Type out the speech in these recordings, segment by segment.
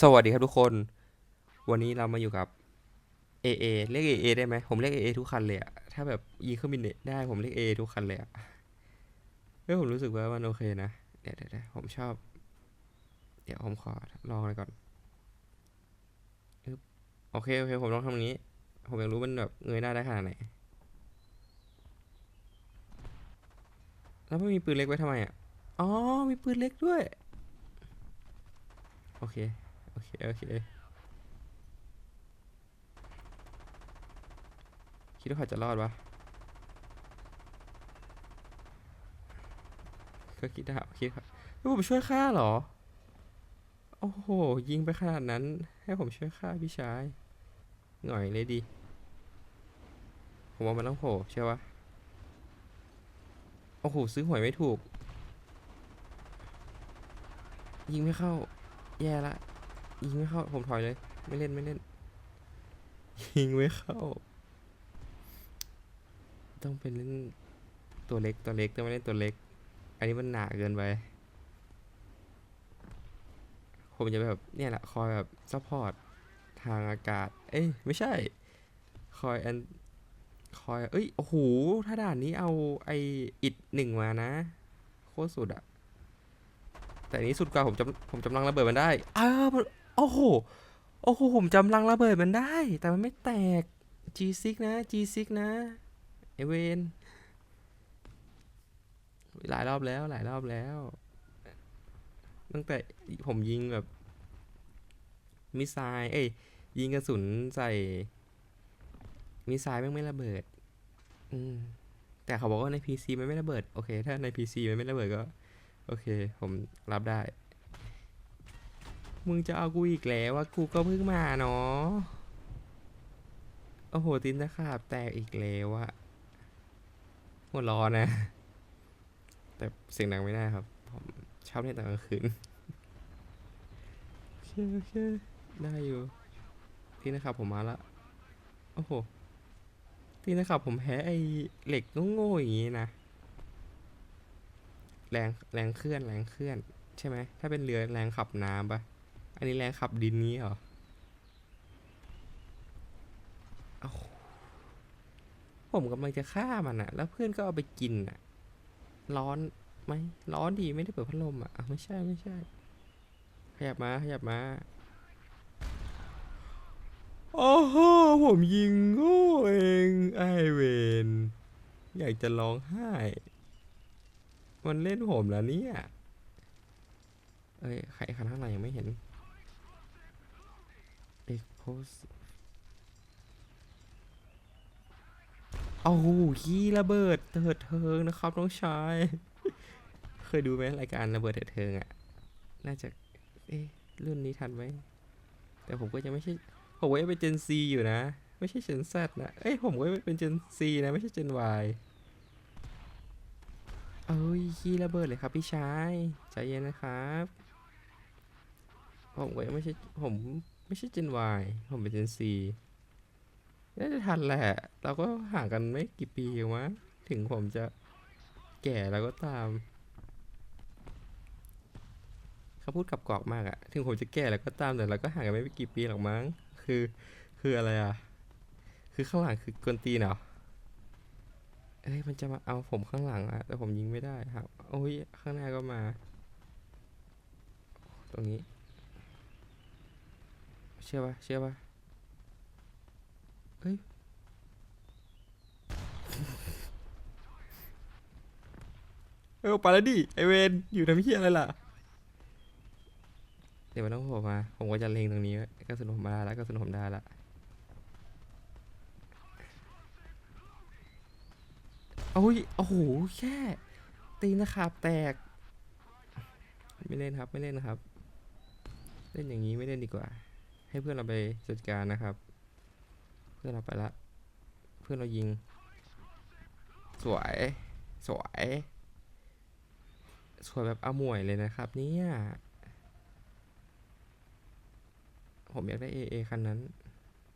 สวัสดีครับทุกคน วันนี้เรามาอยู่กับ AA เรียก AA ได้ไหมผมเรียก AA ทุกคันเลยอะถ้าแบบยิงเครื่องบินได้ผมเรียก AA ทุกคันเลยอะเฮ้ยผมรู้สึกว่ามันโอเคนะ เดี๋ยวเดี๋ยวผมชอบ เดี๋ยวผมขอลองเลยก่อนโอเคโอเคผมลองทำอย่างนี้ ผมอยากรู้มันแบบเงยหน้าได้ขนาดไหน แล้วไม่มีปืนเล็กไว้ทำไมอะ อ๋อ มีปืนเล็กด้วย โอเค โอเค คิดว่าเขาจะรอดวะก็คิดได้คิดครับให้ผมช่วยฆ่าเหรอ โอ้โห ยิงไปขนาดนั้น ให้ผมช่วยฆ่าพี่ชาย หน่อยเลยดี ผมว่ามันต้องโผล่เชื่อปะโอ้โห ซื้อหวยไม่ถูก ยิงไม่เข้า แย่ละ ยิงไม่เข้า ผมถอยเลย ไม่เล่นไม่เล่น ยิงไม่เข้า ต้องเป็นเล่นตัวเล็กตัวเล็กต้องไม่เล่นตัวเล็ก อันนี้มันหนาเกินไป ผมจะแบบเนี่ยแหละคอยแบบซัพพอร์ตทางอากาศ เอ้ยไม่ใช่ คอยอันคอย เอ้ย โอ้โห ถ้าด่านนี้เอาไออิดหนึ่งมานะ โคตรสุดอะแต่อันนี้สุดกว่าผมจำผมจำลังระเบิดมันได้ อ้าว โอ้โห โอ้โห ผมจำลังระเบิดมันได้ แต่มันไม่แตก G6 นะ G6 นะ เอเวนหลายรอบแล้วหลายรอบแล้ว ตั้งแต่ผมยิงแบบ มิสไซล์เอ้ย ยิงกระสุนใส่ มิสไซล์แม่งไม่ระเบิด อืมแต่เขาบอกว่าใน PC มันไม่ระเบิด โอเค ถ้าใน PC มันไม่ระเบิดก็ โอเค ผมรับได้ มึงจะเอากูอีกแล้วว่ากูก็เพิ่งมาเนาะ โอ้โหตินตะขาบแตกอีกแล้วอะหัวร้อนนะ แต่เสียงดังไม่ได้ครับ ผมชอบเล่นตอนกลางคืนโอเคโอเคได้อยู่ทีนะครับผมมาละ โอ้โหทีนะครับผมแพ้ไอ้เหล็กโง่ๆอย่างงี้นะ แรงแรงเคลื่อนแรงเคลื่อน ใช่ไหม ถ้าเป็นเรือแรงขับน้ำปะ อันนี้แรงขับดินนี้เหรอผมกำลังจะฆ่ามันอะแล้วเพื่อนก็เอาไปกินอะร้อนไหมร้อนดีไม่ได้เปิดพัดลมอะอะไม่ใช่ไม่ใช่ ขยับมาขยับมา โอ้โหผมยิงโง่เองไอเวนอยากจะร้องไห้ มันเล่นผมแล้วเนี่ย เอ้ยใครคันข้างหลังยังไม่เห็น เอกโพสเอขี้ระเบิดเถิดเทิงนะครับน้องชาย เคยดูไหมรายการระเบิดเถิดเทิงอะน่าจะ เอ๊ะรุ่นนี้ทันไหม แต่ผมก็ยังไม่ใช่ ผมก็ยังเป็น Gen Z อยู่นะ ไม่ใช่ Gen Z นะ เอ้ยผมก็เป็น Gen Z นะ ไม่ใช่ Gen Y เอ้ยขี้ระเบิดเลยครับพี่ชาย ใจเย็นนะครับ ผมก็ยังไม่ใช่ ผม ไม่ใช่ Gen Y ผมเป็น Gen Z น่าจะทันแหละ เราก็ห่างกันไม่กี่ปีเองวะถึงผมจะแก่แล้วก็ตาม เขาพูดกับกรอกมากอะถึงผมจะแก่แล้วก็ตามแต่เราก็ห่างกันไม่กี่ปีหรอกมั้ง คือ คืออะไรอะคือข้างหลังคือกวนตีนเหรอเอ้ยมันจะมาเอาผมข้างหลังอะแต่ผมยิงไม่ได้ครับ โอ้ยข้างหน้าก็มา ตรงนี้ เชื่อปะเชื่อปะเอ้ยเออไปแล้วดิไอเวนอยู่ทำเพี้ยอะไรล่ะ เดี๋ยวมันต้องโผล่มา ผมก็จะเล็งตรงนี้ไว้กระสุนผมมาแล้วกระสุนผมได้ละโอ้ยโอ้โหแค่ตีนนะครับแตก ไม่เล่นครับไม่เล่นนะครับ เล่นอย่างนี้ไม่เล่นดีกว่า ให้เพื่อนเราไปจัดการนะครับ เพื่อนเราไปละ เพื่อนเรายิง สวย สวย สวยแบบเอาหมวยเลยนะครับเนี่ยผมอยากได้ AA คันนั้น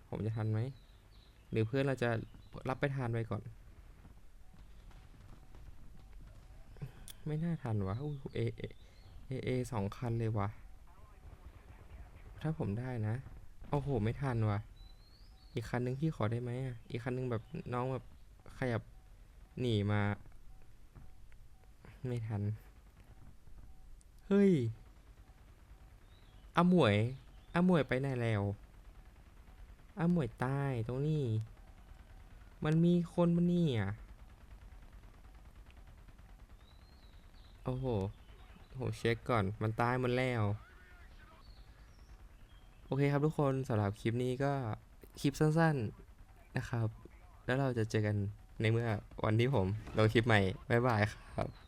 ผมจะทันไหม หรือเพื่อนเราจะรับไปทานไปก่อน ไม่น่าทันวะเอเอเอสองคันเลยวะ ถ้าผมได้นะ โอ้โห ไม่ทันว่ะ อีกคันนึงพี่ขอได้ไหมอะ อีกคันนึงแบบน้องแบบขยับหนีมา ไม่ทัน เฮ้ยอาหมวยอาหมวยไปไหนแล้วอาหมวยตายตรงนี้ มันมีคนมันนี่อะ โอ้โห โหเช็คก่อน มันตายมันแล้ว โอเคครับทุกคนสำหรับคลิปนี้ก็คลิปสั้นๆนะครับ แล้วเราจะเจอกันในเมื่อวันที่ผมลงคลิปใหม่ บ๊ายบายครับ